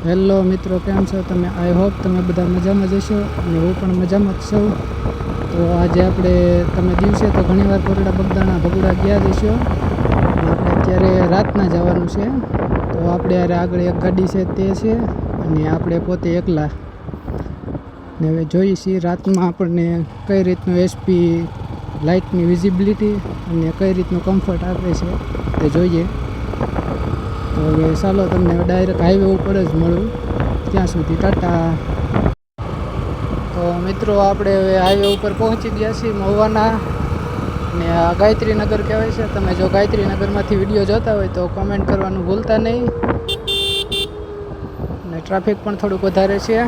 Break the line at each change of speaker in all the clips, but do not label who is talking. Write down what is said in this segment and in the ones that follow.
Hello મિત્રો, કેમ છો તમે? આઈ હોપ તમે બધા મજામાં જશો અને હું પણ મજામાં જ છું. તો આજે આપણે, તમે દિવસે તો ઘણીવાર કોરડા બગદાણા ભગુડા ગયા જશો આપણે અત્યારે રાતના જવાનું છે. તો આપણે અરે આગળ એક ગાડી છે તે છે અને આપણે પોતે એકલા. ને હવે જોઈએ છીએ રાતમાં આપણને કઈ રીતનું એસપી લાઇટની વિઝિબિલિટી અને કઈ રીતનું કમ્ફર્ટ આપે છે તે જોઈએ. હવે ચાલો તમને ડાયરેક્ટ હાઈવે ઉપર જ મળું. ત્યાં સુધી ટાટા. તો મિત્રો, આપણે હવે હાઈવે ઉપર પહોંચી ગયા છીએ મહુવાના. ને આ ગાયત્રીનગર કહેવાય છે. તમે જો ગાયત્રીનગરમાંથી વીડિયો જોતા હોય તો કોમેન્ટ કરવાનું ભૂલતા નહીં. ને ટ્રાફિક પણ થોડુંક વધારે છે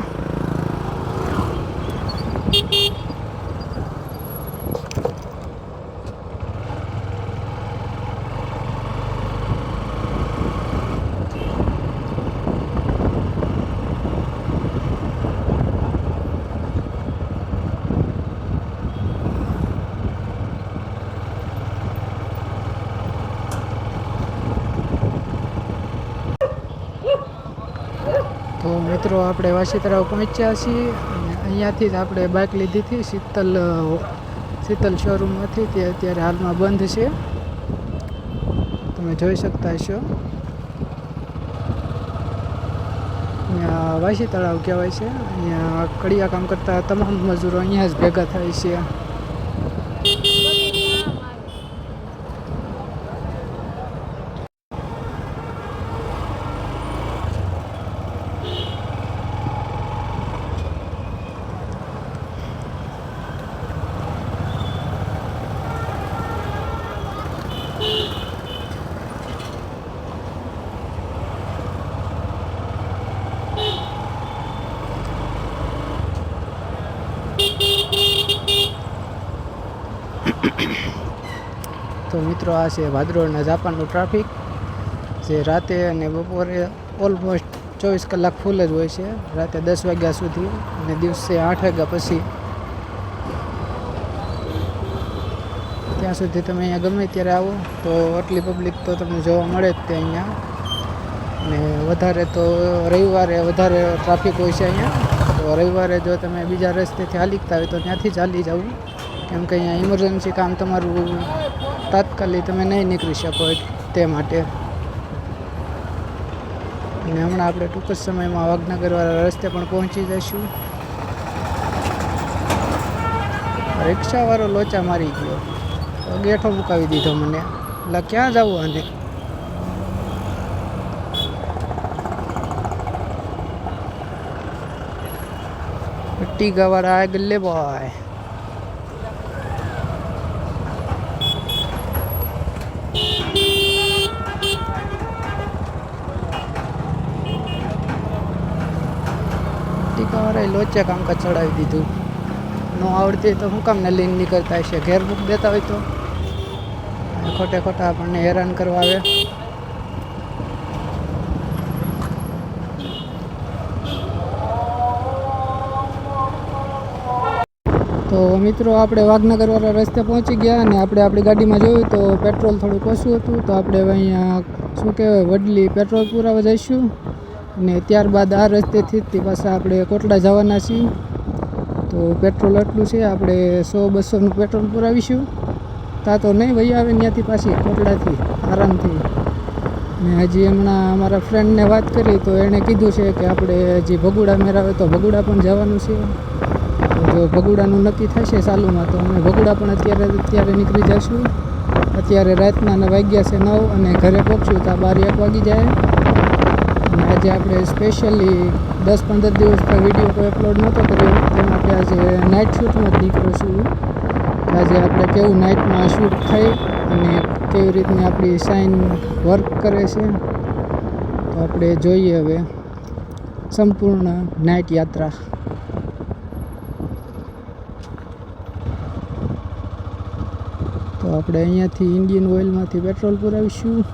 તો મિત્રો આપણે વાસીતરાવ પહોંચ્યા છીએ અને અહીંયાથી જ આપણે બાઇક લીધી હતી શીતલ શીતલ શોરૂમમાંથી. તે અત્યારે હાલમાં બંધ છે. તમે જોઈ શકતા છો અહીંયા વાસી તળાવ કહેવાય છે. અહીંયા કડિયા કામ કરતા તમામ મજૂરો અહીંયા જ ભેગા થાય છે. તો મિત્રો આ છે ભાદરોડના જાપાનનું ટ્રાફિક જે રાતે અને બપોરે ઓલમોસ્ટ ચોવીસ કલાક ફૂલ જ હોય છે. રાતે દસ વાગ્યા સુધી અને દિવસે આઠ વાગ્યા પછી ત્યાં સુધી તમે અહીંયા ગમે ત્યારે આવો તો આટલી પબ્લિક તો તમને જોવા મળે જ તે અહીંયા. અને વધારે તો રવિવારે વધારે ટ્રાફિક હોય છે અહીંયા. તો રવિવારે જો તમે બીજા રસ્તેથી હાલીકતા હોય તો ત્યાંથી ચાલી જવું કેમ કે અહીંયા ઇમરજન્સી કામ તમારું તાત્કાલિક તમે નહીં નીકળી શકો તે માટે. અને હમણાં આપણે ટૂંક જ સમયમાં વાઘનગરવાળા રસ્તે પણ પહોંચી જઈશું. રિક્ષાવાળો લોચા મારી ગયો. ગેઠો મુકાવી દીધો મને. એટલે ક્યાં જવું આને? ટીગાવાળા આગળ લે બોય ટીકાવાળાએ લોચે કામકાજ ચડાવી દીધું. ન આવડતી તો શું કામને લઈને નીકળતા હશે? ઘેર બુક દેતા હોય તો? ખોટે ખોટા આપણને હેરાન કરવા આવે. તો મિત્રો, આપણે વાઘનગરવાળા રસ્તે પહોંચી ગયા અને આપણે આપણી ગાડીમાં જોયું તો પેટ્રોલ થોડુંક ઓછું હતું. તો આપણે અહીંયા, શું કહેવાય, વડલી પેટ્રોલ પુરાવા જઈશું. અને ત્યારબાદ આ રસ્તેથી તે પાછા આપણે કોટડા જવાના છીએ. તો પેટ્રોલ એટલું છે, આપણે સો બસોનું પેટ્રોલ પુરાવીશું. તા તો નહીં વહી આવે ત્યાંથી પાછી કોટડાથી, આરામથી. ને હજી હમણાં અમારા ફ્રેન્ડને વાત કરી, તો એણે કીધું છે કે આપણે હજી ભગુડા મેરાવે તો ભગુડા પણ જવાનું છે. જો ભગુડાનું નક્કી થશે સાલુમાં, તો અમે ભગુડા પણ અત્યારે અત્યારે નીકળી જઈશું. અત્યારે રાતના ને વાગ્યા છે નવ અને ઘરે પહોંચશું તો બાર એક વાગી જાય. અને આજે આપણે સ્પેશિયલી દસ પંદર દિવસ પર વીડિયો કોઈ અપલોડ નહોતો કર્યો. તે માટે આજે નાઇટ શૂટમાં જ નીકળ્યો છું. આજે આપણે કેવું નાઇટમાં શૂટ થઈ અને કેવી રીતની આપણી સાઇન વર્ક કરે છે. તો આપણે જોઈએ હવે સંપૂર્ણ નાઇટ યાત્રા. તો આપણે અહીંયાથી ઇન્ડિયન ઓઇલમાંથી પેટ્રોલ પુરાવીશું.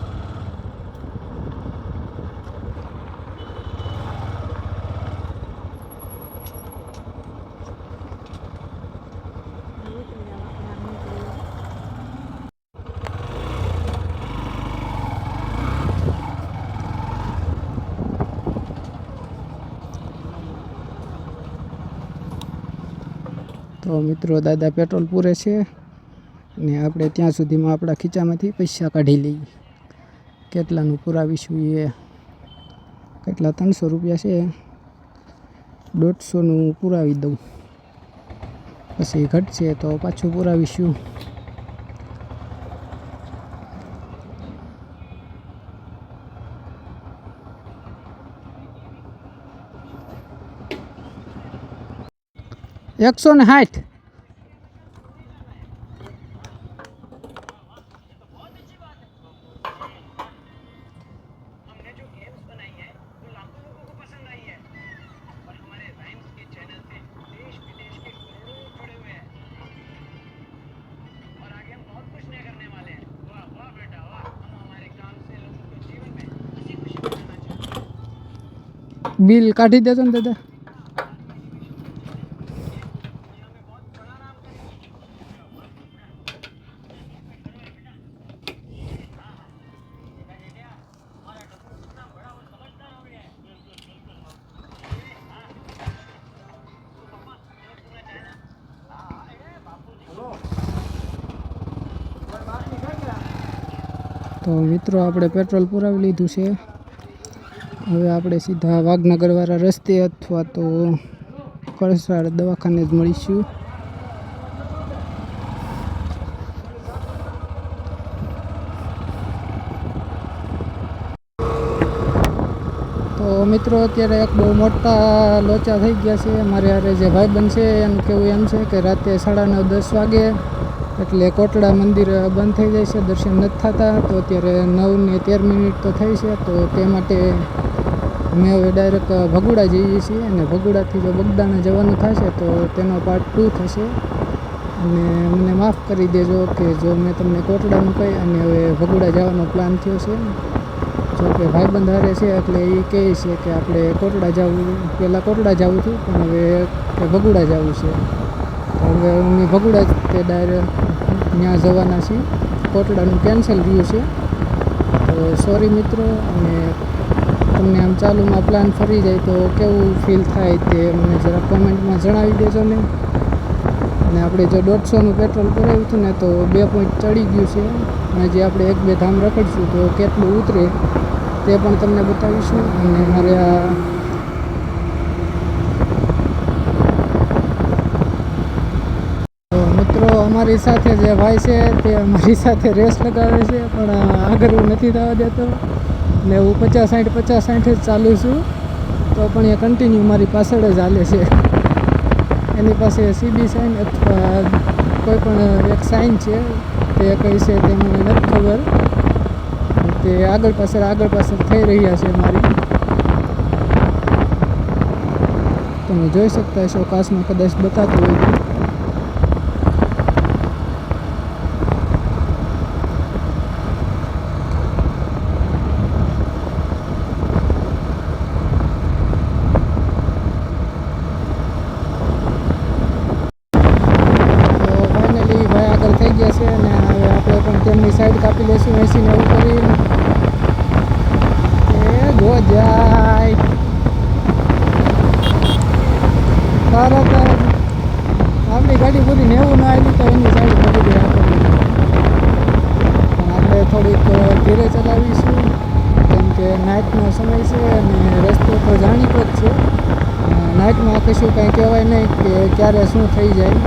તો મિત્રો, દાદા પેટ્રોલ પૂરે છે ને આપણે ત્યાં સુધીમાં આપણા ખીચામાંથી પૈસા કાઢી લઈએ. કેટલાનું પુરાવીશું એ? કેટલા, ત્રણસો રૂપિયા છે? દોઢસોનું પુરાવી દઉં. પછી ઘટશે તો પાછું પુરાવીશું. એકસો ને સાઠ
हमने जो गेम्स बनाई है
તો મિત્રો, આપણે પેટ્રોલ પુરાવી લીધું છે. હવે આપણે સીધા વાઘનગરવાળા રસ્તે અથવા તો કળસાળ દવાખાને જ મળીશું. મિત્રો, અત્યારે એક બહુ મોટા લોચા થઈ ગયા છે. મારે હારે જે ભાઈબંધ છે એનું કેવું એમ છે કે રાતે સાડા નવ દસ વાગે એટલે કોટડા મંદિર બંધ થઈ જાય છે. દર્શન નથી થતા. તો અત્યારે નવ ને તેર મિનિટ તો થઈ છે. તો તે માટે અમે હવે ડાયરેક્ટ ભગુડા જઈએ છીએ અને ભગુડાથી જો બગદાણા જવાનું થશે તો તેનો પાર્ટ ટુ થશે. અને મને માફ કરી દેજો કે જો મેં તમને કોટડાનું કહી અને હવે ભગુડા જવાનો પ્લાન થયો છે. જો કે ભાઈબંધ છે, એટલે એ કહે છે કે આપણે કોટડા જવું પહેલાં કોટડા જવું હતું, પણ હવે ભગુડા જવું છે. હવે અમે ભગુડા જ તે ડાયરેક્ટ ત્યાં જવાના છીએ. કોટડાનું કેન્સલ થયું છે. તો સોરી મિત્રો, અને તમને આમ ચાલુમાં પ્લાન ફરી જાય તો કેવું ફીલ થાય તે મને જરા કોમેન્ટમાં જણાવી દેજો ને. અને આપણે જો દોઢસોનું પેટ્રોલ પુરાવ્યું હતું ને, તો બે પોઈન્ટ ચડી ગયું છે. અને જે આપણે એક બે ધામ રખડશું તો કેટલું ઉતરે? તે પણ તમને બતાવીશું. અને મારે આ મિત્રો અમારી સાથે જે ભાઈ છે, તે અમારી સાથે રેસ લગાવે છે, પણ આગળ હું નથી થવા દેતો. ને હું પચાસ સાઠ પચાસ સાઠ જ ચાલુ છું. તો પણ એ કન્ટિન્યુ મારી પાછળ જ હાલે છે. એની પાસે સીબી સાઇન અથવા કોઈ પણ એક સાઇન છે, તે કઈ છે તે મને નથી ખબર. તે આગળ પાછળ આગળ પાછળ થઈ રહ્યા છે મારી તમે જોઈ શકતા હશો, કાચમાં કદાચ બતાતું હોય તો તો ફાઇનલી ભાઈ આગળ થઈ ગયા છે અને હવે આપણે પણ તેમની સાઈડ કાપી લઈશું એસી ને એવું કરી એ ગો જાય તરત જ આપણી ગાડી પૂરી નેવું ના આવી તો એની સાઈડ પડી ગઈ આપણને પણ આપણે થોડીક ધીરે ચલાવીશું કેમ કે નાઇટનો સમય છે અને રસ્તો તો જાણીતો જ છે નાઇટમાં કશું કાંઈ કહેવાય નહીં કે ક્યારે શું થઈ જાય?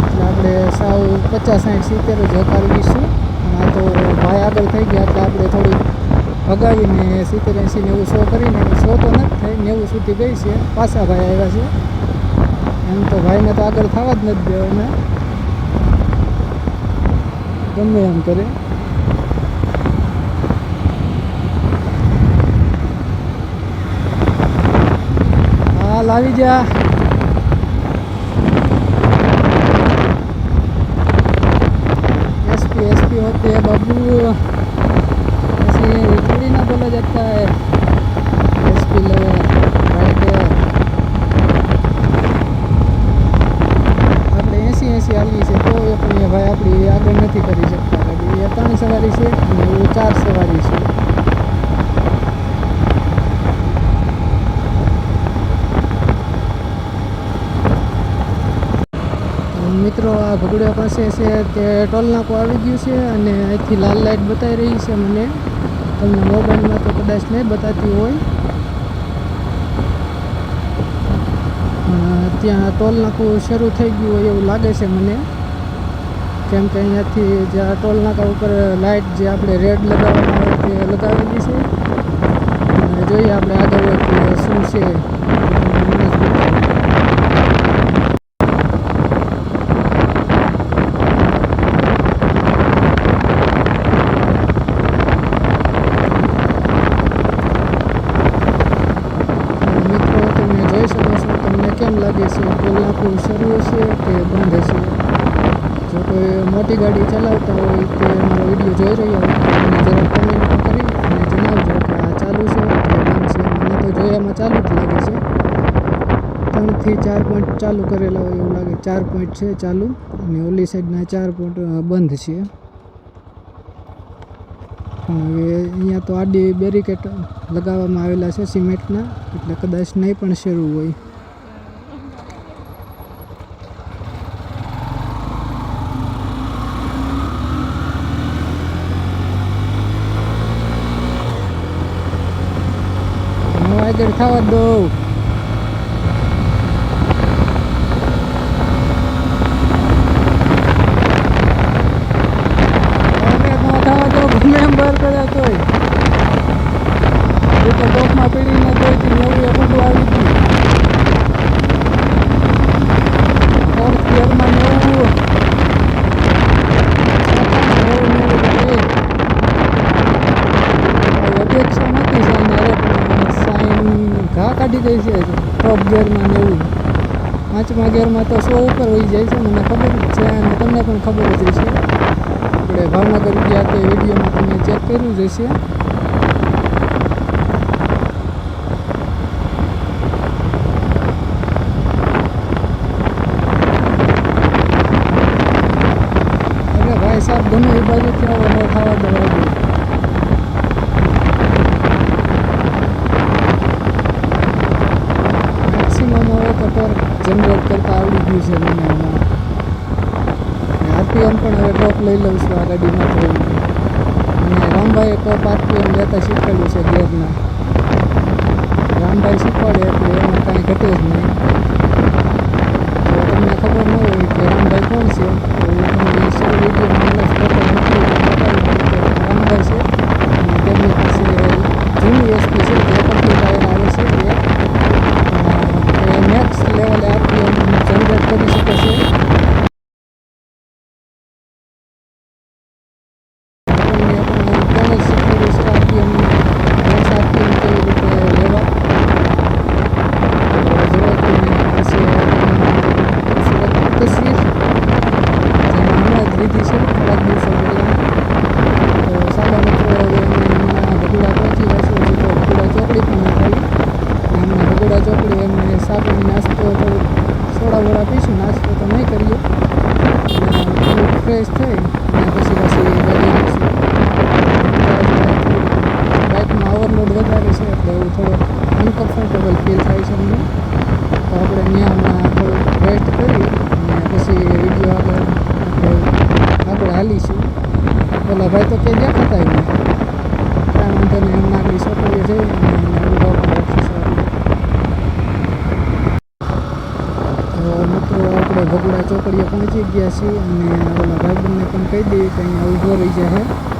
એટલે આપણે સાવ પચાસ સાઠ સિત્તેર જ હકારવીશું આ તો ભાઈ આગળ થઈ ગયા એટલે આપણે થોડી ભગાવીને સિત્તેર એંસી નેવું સો કરીને સો તો નથી થઈ નેવું સુધી ગઈ છે. પાછા ભાઈ આવ્યા છે. એમ તો ભાઈને તો આગળ થવા જ નથી દેવાના ગમે એમ કરે. લાવી જા. बाबू ऐसे थोड़ी ना बोला जाता है एसपी लोग राइटर આપણે એંસી એંસી હાલીએ છીએ તો એ પણ એ ભાઈ આપણી આગળ નથી કરી શકતા ગાડી એ ત્રણ સવારી છે અને હું ચાર સવારી છે ભગુડા પાસે છે તે ટોલ નાકો આવી ગયું છે અને અહીંથી લાલ લાઇટ બતાવી રહી છે મને. તમને મોબાઈલમાં તો કદાચ નહીં બતાતી હોય. ત્યાં ટોલ નાકું શરૂ થઈ ગયું હોય એવું લાગે છે મને. કેમ કે અહીંયાથી જે આ ટોલ નાકા ઉપર લાઇટ જે આપણે રેડ લગાવવામાં આવે તે લગાવેલી છે. જોઈએ આપણે આગળ શું છે તમને જ બતાવું. તો મિત્રો તમે જોઈ શકો છો તમને કેમ લાગે છે શરૂ હશે કે બંધ હશે? જો કોઈ મોટી ગાડી ચલાવતા હોય તે મારો વીડિયો જોઈ રહ્યા હોય મને જરા કોમેન્ટ કરી અને જણાવજો કે આ ચાલુ છે કે બંધ છે. મને તો જોયામાં ચાલુ જ લાગે છે. ત્રણથી ચાર પોઈન્ટ ચાલુ કરેલા હોય એવું લાગે. ચાર પોઈન્ટ છે ચાલુ અને ઓલી સાઈડના ચાર પોઈન્ટ બંધ છે. હવે અહીંયા તો આડી બેરીકેટ લગાવવામાં આવેલા છે સિમેન્ટના, એટલે કદાચ નહીં પણ શરૂ હોય. આગળ થવા દઉં હવે ન થવા દઉં ગમે એમ બહાર કર્યા તોય એ તો ટોપમાં પીડીને તોયથી નવું એ બધું આવી ગયું ફોર્થ ગિયરમાં નવું નવું નવું અપેક્ષા નથી સાઈન અરે પણ સાઈન ઘા કાઢી ગઈ છે ટોપ ગિયરમાં ને એવું. પાંચમા ગિયરમાં તો સો ઉપર હોઈ જાય છે મને ખબર જ છે અને તમને પણ ખબર જ હશે. આપણે ભાવનગર ગયા તે વિડીયોમાં તમે ચેક કર્યું જ હશે અરે ભાઈ સાહેબ ગમે એ બાજુથી આવો ન ખાવા દવા દો મેક્સિમમ હવે તો ટોર્ક જનરેટ કરતા આવડી ગયું છે મને એમાં આરપીએમ પણ હવે ટોપ છું આ ગાડીમાં તો અને રામભાઈએ ટોપ એમ લેતા શીખવાડ્યું છે ગેરના. રામભાઈ શીખવાડે એટલે એમાં કાંઈ ઘટે જ નહીં. તો તમને ખબર ન હોય કે રામભાઈ કોણ છે, તો તમને સૌ વીડિયો ફોટો મૂકી રામભાઈ છે. અને તેમની પાસે જૂની એસપી છે જે પટ્ટી ટાયર આવે છે તે એ મેક્સ લેવલે આરપીએમ જનરેટ કરી શકે છે આપણને પણ કોને શીખવાડ્યું છે આરપીએમ દસ આરપીએમ કેવી રીતે લેવા તો જુઓ કે એની પાસે સુરત તસવીર જેમાં હમણાં જ લીધી છે થોડાક દિવસો પહેલાં તો સાદા મિત્રો હવે અમે હમણાં ભગુડા પહોંચી ગયા છે હજી તો ભગુડા ચોકડી પણ નથી આવી અને હમણાં ભગુડા ચોકડી એમને સાબુની નાસ્તો થોડુંક સોડા વોડા પીશું નાસ્તો તો નહીં કરીએ અને થોડુંક ફ્રેશ થઈ અને પછી પાછી ગાડી રાખશું બાઇકમાં ઓવરલોડ વધારે છે એટલે એવું થોડું અનકમ્ફર્ટેબલ ફીલ થાય છે મને તો આપણે ત્યાં હમણાં થોડુંક રેસ્ટ કરી અને પછી વીડિયો આગળ આપણે આગળ હાલીશું પેલા ભાઈ તો કે દેખાતા નહીં કાંઈ વાંધો નહીં હમણાં આગળ છોકરીઓ જઈ અને ઊભા પણ રાખીશું આપણે તો મિત્રો આપણે ભગુડા ચોકડીએ છીએ અને ઓલા ભાઈબંધને પણ કહી દઈએ કે અહીંયા ઊભો રહી જાય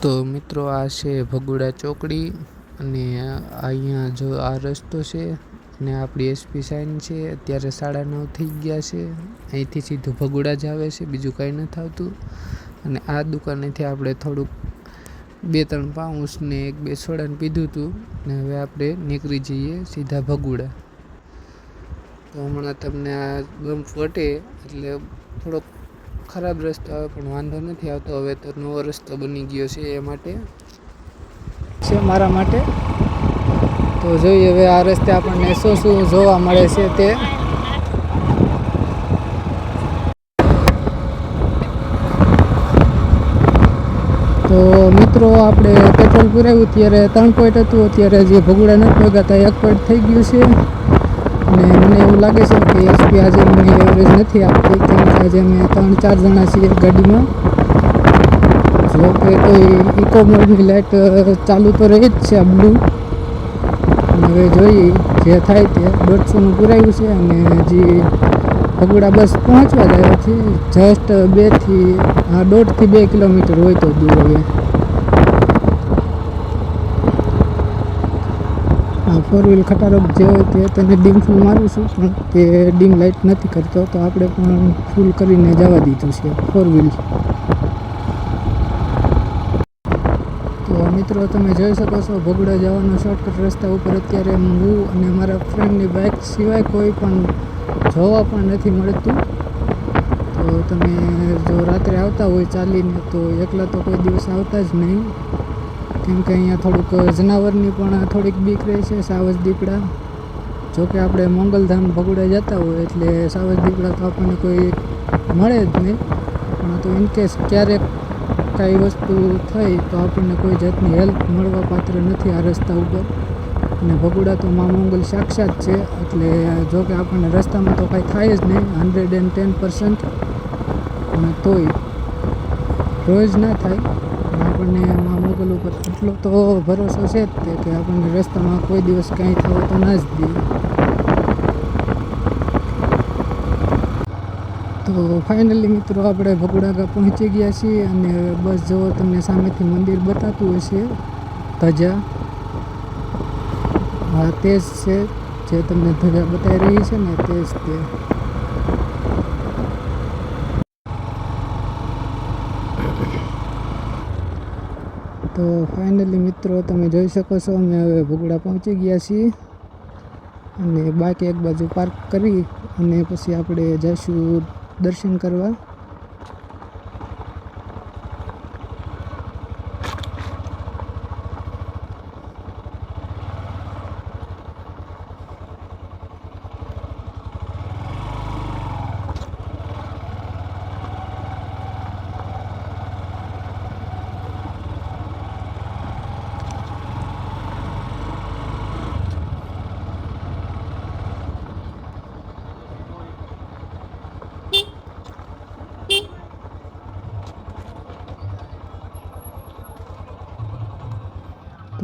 તો મિત્રો આ છે ભગુડા ચોકડી. અને અહીંયા જો આ રસ્તો છે ને આપણી એસપી સાઈન છે, અત્યારે સાડા નવ થઈ ગયા છે. અહીંથી સીધું ભગુડા જ આવે છે, બીજું કાંઈ નથી આવતું અને આ દુકાનેથી આપણે થોડુંક બે ત્રણ પાઉસ ને એક બે સોડાને પીધું હતું ને હવે આપણે નીકળી જઈએ સીધા ભગુડા. તો હમણાં તમને આ બમ્પ વટે એટલે થોડોક ખરાબ રસ્તો આવે, પણ વાંધો નથી આવતો. હવે તો નવો રસ્તો બની ગયો છે એ માટે. છે મારા માટે. તો જોઈએ હવે આ રસ્તે આપણને શું શું જોવા મળે છે તે. તો મિત્રો, આપણે પેટ્રોલ પુરાવ્યું ત્યારે ત્રણ પોઈન્ટ હતું. અત્યારે જે ભગુડા નથી ભગાતા એક પોઈન્ટ થઈ ગયું છે. અને મને એવું લાગે છે કે એસપી આજે મને એવરેજ નથી આપતી, કેમ કે આજે અમે ત્રણ ચાર જણા છીએ ગાડીમાં. જો કે કોઈ ઇકો લાઇટ ચાલુ તો રહી જ છે આ બ્લુ હવે જોઈએ જે થાય તે. દોઢસોનું પુરાયું છે અને હજી ભગુડા બસ પહોંચવા જાય છે. જસ્ટ બેથી હા દોઢથી બે કિલોમીટર હોય તો દૂર હવે. આ ફોર વ્હીલ ખટારો જે હોય તે તેને ડીમ ફૂલ મારું છું, પણ તે ડીમ લાઇટ નથી કરતો. તો આપણે પણ ફૂલ કરીને જવા દીધું છે ફોર વ્હીલ તો મિત્રો, તમે જોઈ શકો છો, ભગુડા જવાનો શોર્ટકટ રસ્તા ઉપર અત્યારે હું અને મારા ફ્રેન્ડની બાઇક સિવાય કોઈ પણ જોવા પણ નથી મળતું. તો તમે જો રાત્રે આવતા હોય ચાલીને, તો એકલા તો કોઈ દિવસ આવતા જ નહીં. કેમ કે અહીંયા થોડુંક જનાવરની પણ થોડીક બીક રહે છે, સાવજ દીપડા. જો કે આપણે મોંગલધામ ભગુડા જતા હોય, એટલે સાવજ દીપડા તો આપણને કોઈ મળે જ નહીં. પણ તો ઇનકેસ ક્યારેક કાંઈ વસ્તુ થઈ તો આપણને કોઈ જાતની હેલ્પ મળવા પાત્ર નથી આ રસ્તા ઉપર. અને ભગુડા તો મા મંગલ સાક્ષાત છે, એટલે જો કે આપણને રસ્તામાં તો કાંઈ થાય જ નહીં હંડ્રેડ એન્ડ ટેન પર્સન્ટ અને તોય રોજ ના થાય. આપણને મા મોગલ ઉપર એટલો તો ભરોસો છે જ તે કે આપણને રસ્તામાં કોઈ દિવસ કાંઈ થવા તો ના જ દે. તો ફાઇનલી મિત્રો આપણે ભગુડાગા પહોંચી ગયા છીએ અને બસ જુઓ તમને સામેથી મંદિર બતાતું હશે. ધજા. હા, તે જ છે જે તમને ધજા બતાવી રહી છે ને તે જ તે. તો ફાઇનલી મિત્રો તમે જોઈ શકો છો અમે હવે ભૂગડા પહોંચી ગયા છીએ. અને બાઇક એક બાજુ પાર્ક કરી અને પછી આપણે જઈશું દર્શન કરવા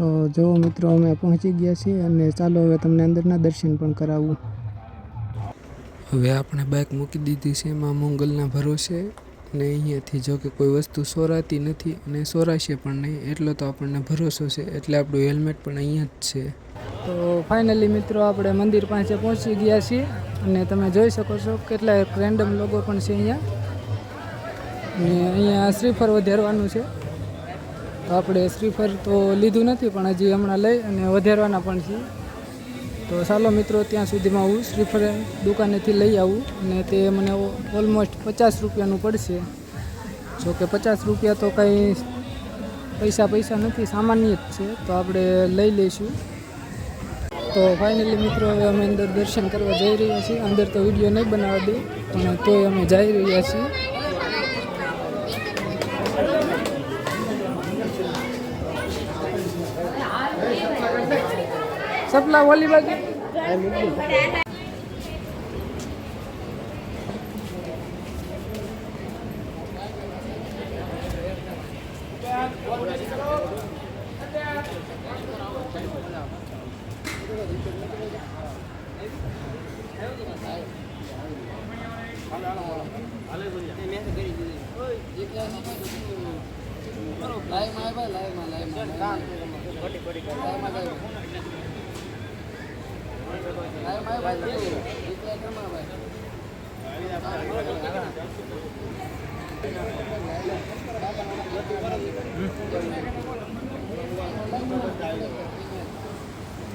તો જો મિત્રો અમે પહોંચી ગયા છીએ અને ચાલો હવે તમને અંદરના દર્શન પણ કરાવું. હવે આપણે બાઇક મૂકી દીધી છે એમાં મંગલના ભરોસે અને અહીંયાથી જો કે કોઈ વસ્તુ સોરાતી નથી અને સોરાશે પણ નહીં એટલો તો આપણને ભરોસો છે એટલે આપણું હેલ્મેટ પણ અહીંયા જ છે. તો ફાઇનલી મિત્રો આપણે મંદિર પાસે પહોંચી ગયા છીએ અને તમે જોઈ શકો છો કેટલાય રેન્ડમ લોકો પણ છે અહીંયા. અને અહીંયા શ્રીફળ વધારવાનું છે. આપણે શ્રીફર તો લીધું નથી, પણ હજી હમણાં લઈ અને વધારવાના પણ છે. તો ચાલો મિત્રો, ત્યાં સુધીમાં હું શ્રીફળ દુકાનેથી લઈ આવું અને તે મને ઓલમોસ્ટ પચાસ રૂપિયાનું પડશે. જો કે પચાસ રૂપિયા તો કંઈ પૈસા પૈસા નથી, સામાન્ય જ છે. તો આપણે લઈ લઈશું. તો ફાઇનલી મિત્રો, હવે અમે અંદર દર્શન કરવા જઈ રહ્યા છીએ. અંદર તો વીડિયો નહીં બનાવવા દે, પણ તોય અમે જઈ રહ્યા છીએ. સપલા બાજુ?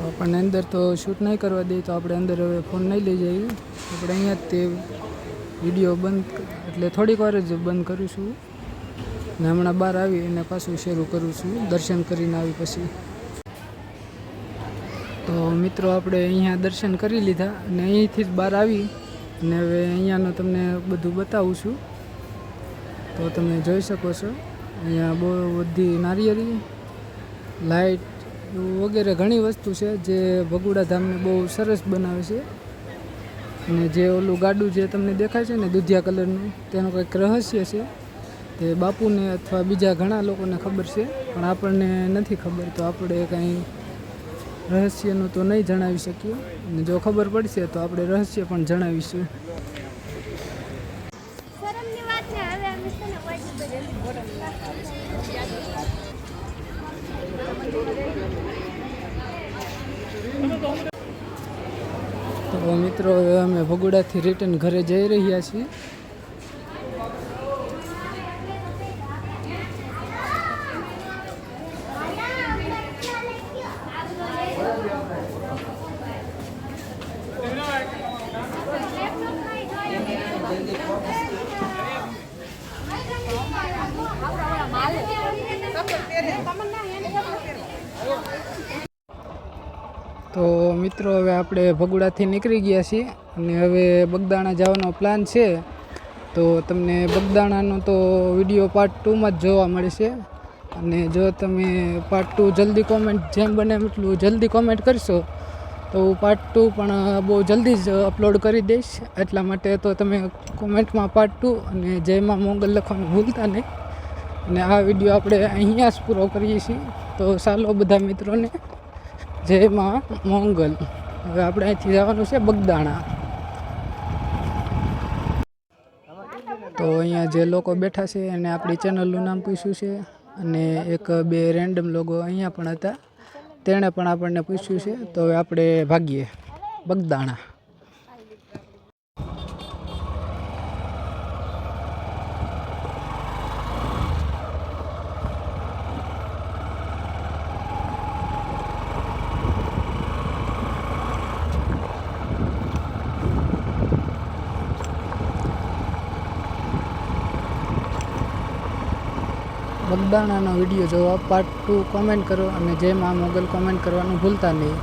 આપણને અંદર તો શૂટ નહીં કરવા દે તો આપણે અંદર હવે ફોન નહીં લઈ જઈએ. આપણે અહીંયા જ તે વીડિયો બંધ એટલે થોડીક વાર જ બંધ કરીશું ને હમણાં બહાર આવી અને પાછું શરૂ કરું છું, દર્શન કરીને આવી પછી. તો મિત્રો, આપણે અહીંયા દર્શન કરી લીધા અને અહીંથી જ બહાર આવી અને હવે અહીંયાનું તમને બધું બતાવું છું. તો તમે જોઈ શકો છો, અહીંયા બહુ બધી નારિયેળી લાઇટ વગેરે ઘણી વસ્તુ છે જે ભગુડા ધામને બહુ સરસ બનાવે છે. અને જે ઓલું ગાડું જે તમને દેખાય છે ને દૂધિયા કલરનું, તેનું કંઈક રહસ્ય છે. તે બાપુને અથવા બીજા ઘણા લોકોને ખબર છે, પણ આપણને નથી ખબર. તો આપણે કંઈ રહસ્યનું તો નહીં જણાવી શકીએ. અને જો ખબર પડશે તો આપણે રહસ્ય પણ જણાવીશું.
અમે
ભગોડાથી રિટર્ન ઘરે જઈ રહ્યા છીએ. તો મિત્રો, હવે આપણે ભગુડાથી નીકળી ગયા છીએ અને હવે બગદાણા જવાનો પ્લાન છે. તો તમને બગદાણાનો તો વીડિયો પાર્ટ ટુમાં જ જોવા મળશે અને જો તમે પાર્ટ ટુ જલ્દી કોમેન્ટ જેમ બને એટલું જલ્દી કોમેન્ટ કરશો, તો હું પાર્ટ ટુ પણ બહુ જલ્દી જ અપલોડ કરી દઈશ. એટલા માટે તો તમે કોમેન્ટમાં પાર્ટ ટુ અને જેમાં મોગલ લખવાનું ભૂલતા નહીં. અને આ વીડિયો આપણે અહીંયા જ પૂરો કરીએ છીએ. તો ચાલો બધા મિત્રોને જય માં મોંગલ હવે આપણે અહીંથી જવાનું છે બગદાણા. તો અહીંયા જે લોકો બેઠા છે એને આપણી ચેનલનું નામ પૂછ્યું છે અને એક બે રેન્ડમ લોકો અહીંયા પણ હતા. તેણે પણ આપણને પૂછ્યું છે. તો હવે આપણે ભાગીએ. બગદાણા. બગદાણાનો વીડિયો જોવા પાર્ટ ટુ કોમેન્ટ કરો અને જેમાં મોગલ કોમેન્ટ કરવાનું ભૂલતા નહીં.